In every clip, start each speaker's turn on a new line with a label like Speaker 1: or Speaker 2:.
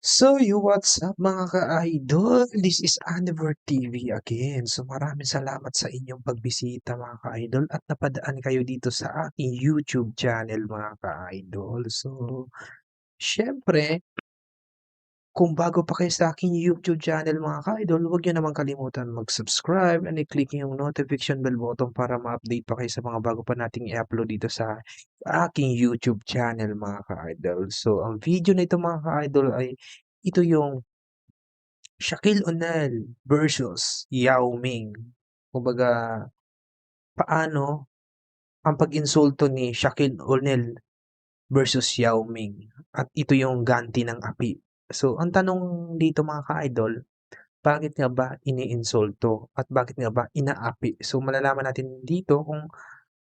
Speaker 1: So, you what's up mga ka-idol? This is Aniver TV again. So, maraming salamat sa inyong pagbisita mga ka-idol at napadaan kayo dito sa aking YouTube channel mga ka-idol. So, syempre, kung bago pa kayo sa aking YouTube channel mga ka-idol, huwag niyo naman kalimutan mag-subscribe and i-click yung notification bell button para ma-update pa kayo sa mga bago pa nating i-upload dito sa aking YouTube channel mga ka-idol. So, ang video na ito mga ka-idol ay ito yung Shaquille O'Neal versus Yao Ming. Kumbaga, paano ang pag-insulto ni Shaquille O'Neal versus Yao Ming at ito yung ganti ng api. So, ang tanong dito mga ka-idol, bakit nga ba iniinsulto at bakit nga ba inaapi? So, malalaman natin dito kung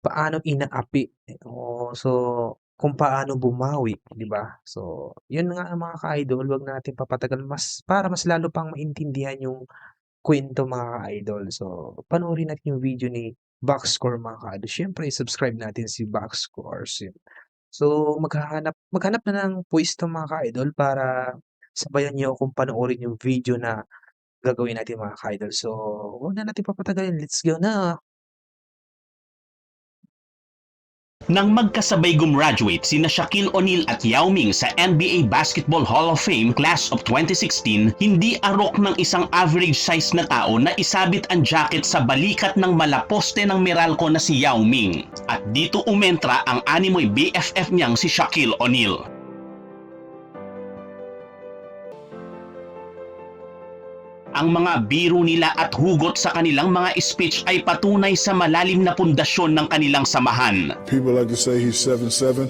Speaker 1: paano inaapi o so kung paano bumawi, 'di ba? So, 'yun nga mga ka-idol, 'wag natin papatagal mas para mas lalo pang maintindihan yung kuwento mga ka-idol. So, panoorin natin yung video ni Boxscore mga ka-idol. Siyempre i-subscribe natin si Boxscore. So, maghahanap maghanap na ng puwesto mga ka-idol para sabayan niyo akong panoorin yung video na gagawin natin mga ka-idol. So, huwag na natin papatagalin, let's go na!
Speaker 2: Nang magkasabay gumraduate sina Shaquille O'Neal at Yao Ming sa NBA Basketball Hall of Fame Class of 2016, hindi arok ng isang average size na tao na isabit ang jacket sa balikat ng malaposte ng Meralco na si Yao Ming. At dito umentra ang animoy BFF niyang si Shaquille O'Neal. Ang mga biro nila at hugot sa kanilang mga speech ay patunay sa malalim na pundasyon ng kanilang samahan.
Speaker 3: People like to say he's 7'7,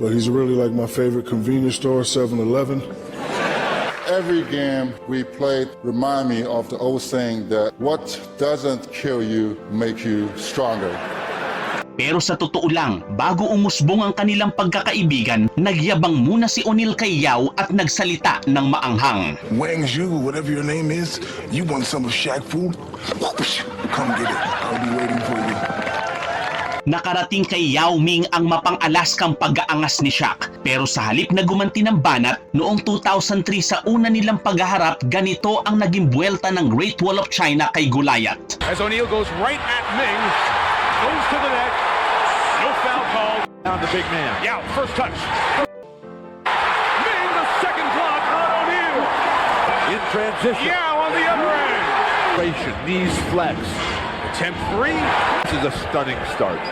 Speaker 3: but he's really like my favorite convenience store, 7 Eleven.
Speaker 4: Every game we played remind me of the old saying that what doesn't kill you make you stronger.
Speaker 2: Pero sa totoo lang, bago umusbong ang kanilang pagkakaibigan, nagyabang muna si O'Neal kay Yao at nagsalita ng maanghang.
Speaker 5: Wang Zhu, whatever your name is, you want some of Shaq food? Come get it. I'll be waiting for you.
Speaker 2: Nakarating kay Yao Ming ang mapang-alaskang pag-aangas ni Shaq. Pero sa halip na gumanti ng banat, noong 2003 sa una nilang paghaharap, ganito ang naging buwelta ng Great Wall of China kay Gulayat.
Speaker 6: As O'Neal goes right at Ming, goes to the net. No foul call on the big man. Yeah, first touch. Ming, the second block on O'Neal. In transition. Yeah, on the other end. Knees flex. Attempt three. This is a stunning start.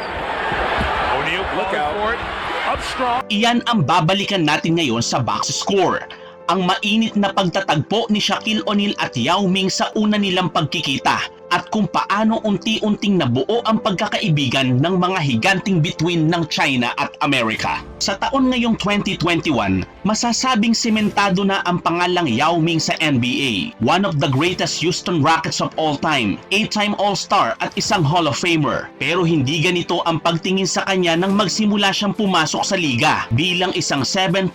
Speaker 6: O'Neal, look out for it. Up strong.
Speaker 2: Iyan ang babalikan natin ngayon sa box score. Ang mainit na pagtatagpo ni Shaquille O'Neal at Yao Ming sa una nilang pagkikita at kung paano unti-unting nabuo ang pagkakaibigan ng mga higanting between ng China at Amerika. Sa taon ngayong 2021, masasabing sementado na ang pangalang Yao Ming sa NBA, one of the greatest Houston Rockets of all time, 8-time All-Star at isang Hall of Famer. Pero hindi ganito ang pagtingin sa kanya nang magsimula siyang pumasok sa liga bilang isang 7'5",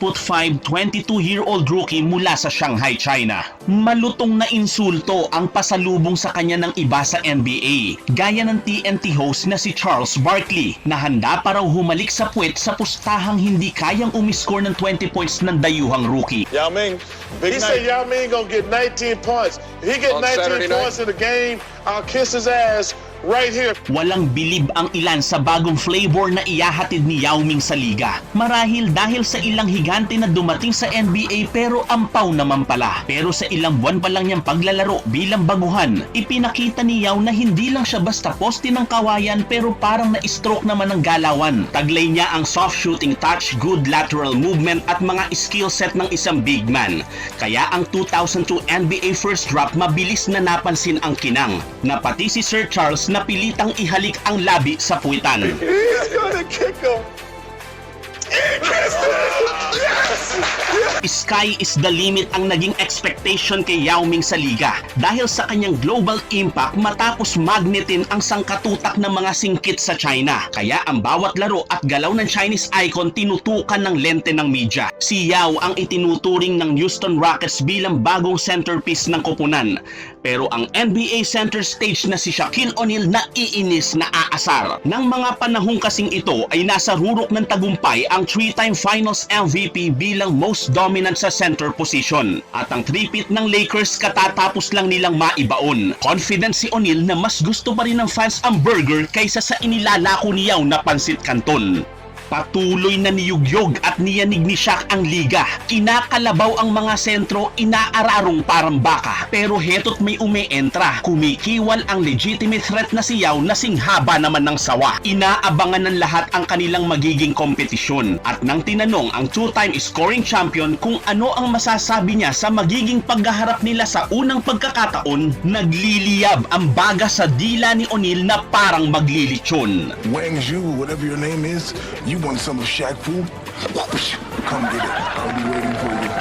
Speaker 2: 22-year-old rookie mula sa Shanghai, China. Malutong na insulto ang pasalubong sa kanya ng iba sa NBA, gaya ng TNT host na si Charles Barkley na handa pa raw humalik sa puwet sa pustahang hindi kayang umiscore ng 20 points ng dayuhang rookie.
Speaker 7: Yao Ming, big
Speaker 8: He
Speaker 7: night.
Speaker 8: said Yao Ming gonna get 19 points. If he get
Speaker 7: On
Speaker 8: 19
Speaker 7: Saturday night?
Speaker 8: points in the game, I'll kiss his ass right here.
Speaker 2: Walang bilib ang ilan sa bagong flavor na iyahatid ni Yao Ming sa liga. Marahil dahil sa ilang higante na dumating sa NBA pero ampaw naman pala. Pero sa ilang buwan pa lang niyang paglalaro bilang baguhan, ipinakita ni Yao na hindi lang siya basta poste ng kawayan pero parang na-stroke naman ng galawan. Taglay niya ang soft shooting touch, good lateral movement at mga skill set ng isang big man. Kaya ang 2002 NBA first drop mabilis na napansin ang kinang na pati si Sir Charles napilitang ihalik ang labi sa puwitan.
Speaker 8: He's gonna kick him.
Speaker 2: Sky is the limit ang naging expectation kay Yao Ming sa liga dahil sa kanyang global impact matapos magnetin ang sangkatutak ng mga singkit sa China. Kaya ang bawat laro at galaw ng Chinese icon tinutukan ng lente ng media. Si Yao ang itinuturing ng Houston Rockets bilang bagong centerpiece ng koponan. Pero ang NBA center stage na si Shaquille O'Neal na iinis na aasar. Nang mga panahong kasing ito ay nasa rurok ng tagumpay ang three-time finals MVP bilang most dominant dominant sa center position. At ang three-peat ng Lakers katatapos lang nilang maibaon. Confident si O'Neal na mas gusto pa rin ng fans ang burger kaysa sa inilalako ni Yao na pansit kanton. Patuloy na niyugyog at niyanig ni Shaq ang liga. Kinakalabaw ang mga sentro, inaararong parang baka. Pero heto't may umeentra. Kumikiwal ang legitimate threat na si Yao na singhaba naman ng sawa. Inaabangan ng lahat ang kanilang magiging kompetisyon. At nang tinanong ang two-time scoring champion kung ano ang masasabi niya sa magiging paghaharap nila sa unang pagkakataon, nagliliyab ang baga sa dila ni O'Neal na parang maglilitsyon.
Speaker 5: Wang Zhu, whatever your name is, you want some of Shaq food? Come get it. I'll be waiting for you.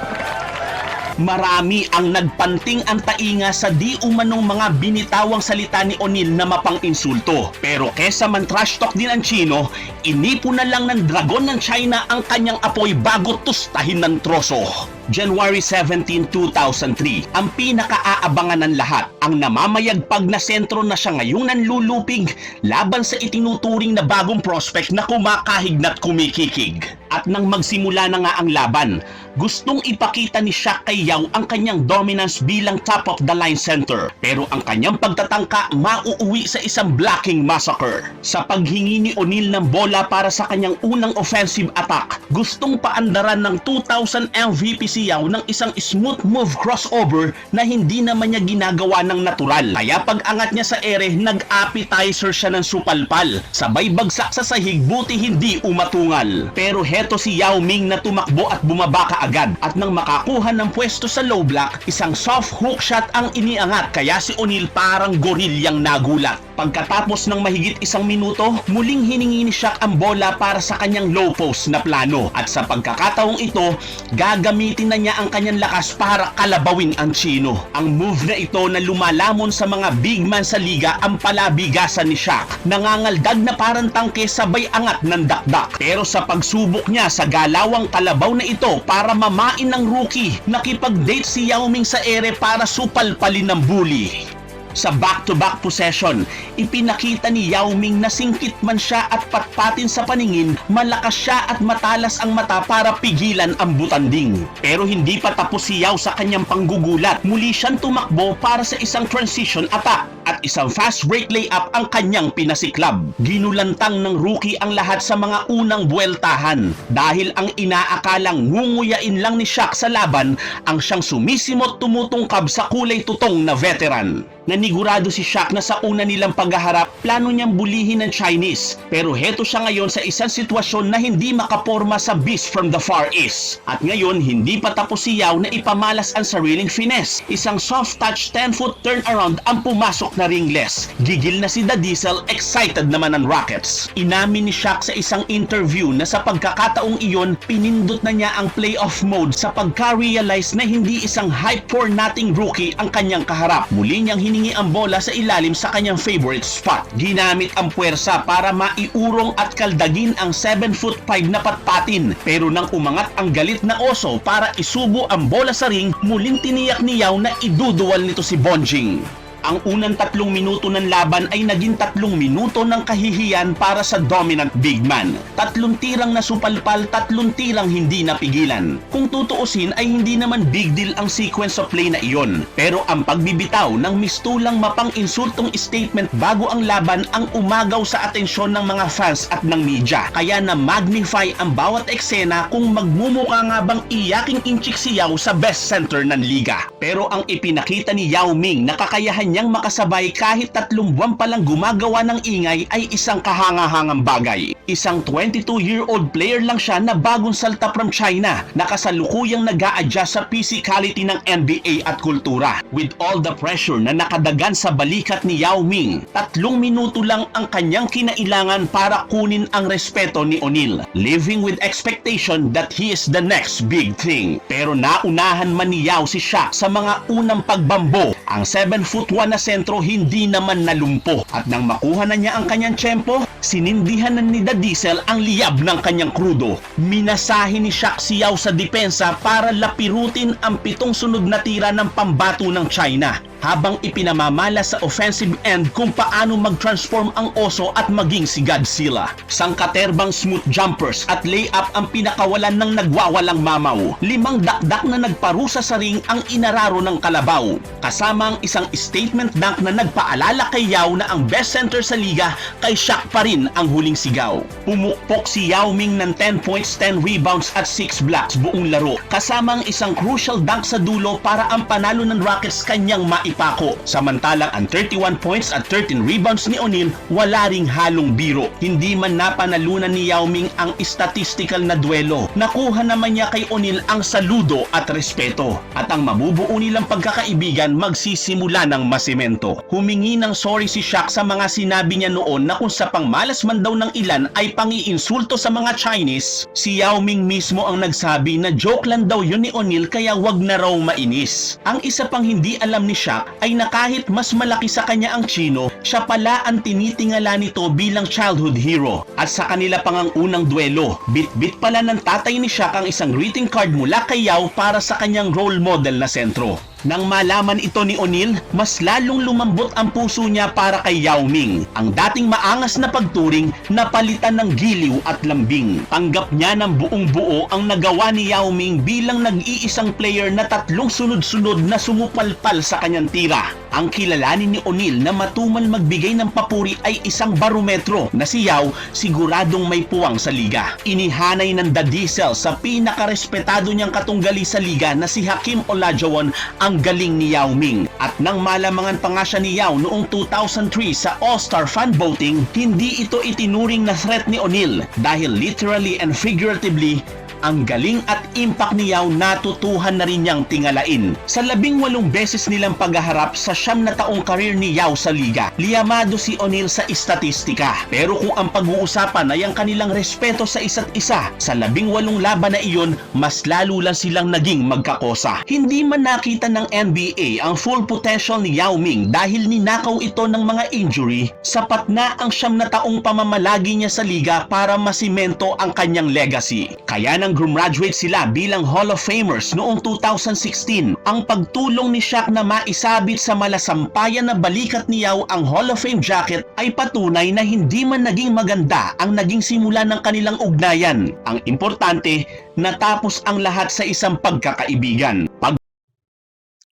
Speaker 2: Marami ang nagpanting ang tainga sa di umanong mga binitawang salita ni O'Neal na mapang-insulto. Pero kesa man trash talk din ang Chino, inipo na lang ng dragon ng China ang kanyang apoy bago tustahin ng troso. January 17, 2003, ang pinakaaabangan ng lahat, ang namamayagpag na sentro na siya ngayong nanlulupig laban sa itinuturing na bagong prospect na kumakahig na't kumikikig. At nang magsimula na nga ang laban, gustong ipakita ni Shaq kay Yao ang kanyang dominance bilang top of the line center. Pero ang kanyang pagtatangka mauuwi sa isang blocking massacre. Sa paghingi ni O'Neal ng bola para sa kanyang unang offensive attack, gustong paandaran ng 2000 MVP si Yao ng isang smooth move crossover na hindi naman niya ginagawa ng natural. Kaya pag angat niya sa ere, nag-appetizer siya ng supalpal. Sabay bagsak sa sahig, buti hindi umatungal. Pero heto si Yao Ming na tumakbo at bumaba kaagad. At nang makakuha ng pwesto sa low block, isang soft hook shot ang iniangat kaya si O'Neal parang gorilyang nagulat. Pagkatapos ng mahigit isang minuto, muling hiningi ni Shaq ang bola para sa kanyang low post na plano. At sa pagkakataong ito, gagamitin na niya ang kanyang lakas para kalabawin ang Chino. Ang move na ito na lumalamon sa mga big man sa liga ang palabigasan ni Shaq. Nangangaldag na parang tangke sabay angat ng dakdak. Pero sa pagsubok niya sa galawang kalabaw na ito para mamain ng rookie, nakipag-date si Yao Ming sa ere para supalpalin ng bully. Sa back-to-back possession, ipinakita ni Yao Ming na singkit man siya at patpatin sa paningin, malakas siya at matalas ang mata para pigilan ang butanding. Pero hindi pa tapos si Yao sa kanyang panggugulat. Muli siyang tumakbo para sa isang transition attack at isang fast break layup ang kanyang pinasiklab. Ginulantang ng rookie ang lahat sa mga unang buweltahan dahil ang inaakalang ngunguyain lang ni Shaq sa laban ang siyang sumisimot tumutungkab sa kulay tutong na veteran. Nanigurado si Shaq na sa una nilang paghaharap, plano niyang bulihin ng Chinese. Pero heto siya ngayon sa isang sitwasyon na hindi makaporma sa Beast from the Far East. At ngayon, hindi pa tapos si Yao na ipamalas ang sariling finesse. Isang soft touch 10-foot turnaround ang pumasok na ringless. Gigil na si The Diesel, excited naman ang Rockets. Inamin ni Shaq sa isang interview na sa pagkakataong iyon, pinindot na niya ang playoff mode sa pagka-realize na hindi isang hype for nothing rookie ang kanyang kaharap. Muli niyang hiningi ang bola sa ilalim sa kanyang favorite spot. Ginamit ang puwersa para maiurong at kaldagin ang 7 foot 5 na patpatin. Pero nang umangat ang galit na oso para isubo ang bola sa ring, muling tiniyak ni Yao na iduduwal nito si Bonjing. Ang unang tatlong minuto ng laban ay naging tatlong minuto ng kahihiyan para sa dominant big man. Tatlong tirang nasupalpal, tatlong tirang hindi napigilan. Kung tutuusin ay hindi naman big deal ang sequence of play na iyon. Pero ang pagbibitaw ng mistulang mapang-insultong statement bago ang laban ang umagaw sa atensyon ng mga fans at ng media. Kaya na magnify ang bawat eksena kung magmumukha nga bang iyaking inchik si Yao sa best center ng liga. Pero ang ipinakita ni Yao Ming na kakayahan niyang makasabay kahit tatlong buwan pa lang gumagawa ng ingay ay isang kahangahangang bagay. Isang 22-year-old player lang siya na bagong salta from China, nakasalukuyang nag adjust sa physicality ng NBA at kultura. With all the pressure na nakadagan sa balikat ni Yao Ming, tatlong minuto lang ang kanyang kinailangan para kunin ang respeto ni O'Neal, living with expectation that he is the next big thing. Pero naunahan man ni Yao si Shaq sa mga unang pagbambo, ang 7 foot 1 na sentro hindi naman nalumpo at nang makuha na niya ang kanyang tsempo, sinindihan ni The Diesel ang liyab ng kanyang krudo. Minasahin ni Shaq si Yao sa depensa para lapirutin ang pitong sunod na tira ng pambato ng China. Habang ipinamamala sa offensive end kung paano mag-transform ang oso at maging si Godzilla. Sangkaterbang smooth jumpers at layup ang pinakawalan ng nagwawalang mamaw. Limang dakdak na nagparusa sa ring ang inararo ng kalabaw. Kasama ang isang statement dunk na nagpaalala kay Yao na ang best center sa liga kay Shaq pa rin ang huling sigaw. Pumukpok si Yao Ming ng 10 points, 10 rebounds at 6 blocks buong laro. Kasama ang isang crucial dunk sa dulo para ang panalo ng Rockets kanyang maipako. Samantalang ang 31 points at 13 rebounds ni O'Neal wala ring halong biro. Hindi man napanalunan ni Yao Ming ang statistical na duelo. Nakuha naman niya kay O'Neal ang saludo at respeto. At ang mabubuo nilang pagkakaibigan magsisimula ng masemento. Humingi ng sorry si Shaq sa mga sinabi niya noon na kung sa pangmalas man daw ng ilan ay pangiinsulto sa mga Chinese, si Yao Ming mismo ang nagsabi na joke lang daw yun ni O'Neal kaya wag na raw mainis. Ang isa pang hindi alam ni Shaq ay na kahit mas malaki sa kanya ang Chino, siya pala ang tinitingala nito bilang childhood hero. At sa kanila pang ang unang duelo, bit-bit pala ng tatay ni Shaq ang isang greeting card mula kay Yao para sa kanyang role model na sentro. Nang malaman ito ni O'Neal, mas lalong lumambot ang puso niya para kay Yao Ming. Ang dating maangas na pagturing, napalitan ng giliw at lambing. Tanggap niya ng buong buo ang nagawa ni Yao Ming bilang nag-iisang player na tatlong sunod-sunod na sumupalpal sa kanyang tira. Ang kilalanin ni O'Neal na matumal magbigay ng papuri ay isang barometro na si Yao siguradong may puwang sa liga. Inihanay ng The Diesel sa pinakarespetado niyang katunggali sa liga na si Hakim Olajuwon ang galing ni Yao Ming. At nang malamangan pa nga siya ni Yao noong 2003 sa All-Star fan voting, hindi ito itinuring na threat ni O'Neal dahil literally and figuratively ang galing at impact ni Yao natutuhan na rin niyang tingalain. Sa labing walong beses nilang paghaharap sa siyam na taong karir ni Yao sa liga, liyamado si O'Neal sa istatistika. Pero kung ang pag-uusapan ay ang kanilang respeto sa isa't isa, sa labing walong laban na iyon, mas lalo lang silang naging magkakosa. Hindi man nakita ng NBA ang full potential ni Yao Ming dahil ninakaw ito ng mga injury, sapat na ang siyam na taong pamamalagi niya sa liga para masimento ang kanyang legacy. Kaya nang gumraduate sila bilang Hall of Famers noong 2016, ang pagtulong ni Shaq na maisabit sa malasampayan na balikat ni Yao ang Hall of Fame jacket ay patunay na hindi man naging maganda ang naging simula ng kanilang ugnayan. Ang importante, natapos ang lahat sa isang pagkakaibigan. Pag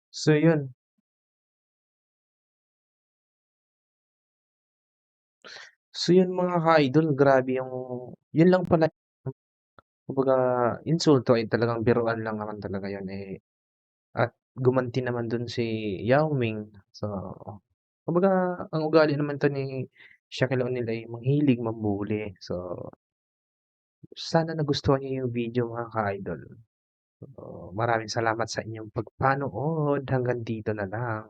Speaker 1: So yun. So yun mga ka-idol, grabe yung yun lang pala kumbaga insulto ay talagang biruan lang naman talaga yun, eh, at gumanti naman dun si Yao Ming. So, kumbaga ang ugali naman 'to ni Shaquille O'Neal ay mahilig mambully. So sana nagustuhan niyo yung video mga ka-idol. So, maraming salamat sa inyong pagpanood. Hanggang dito na lang.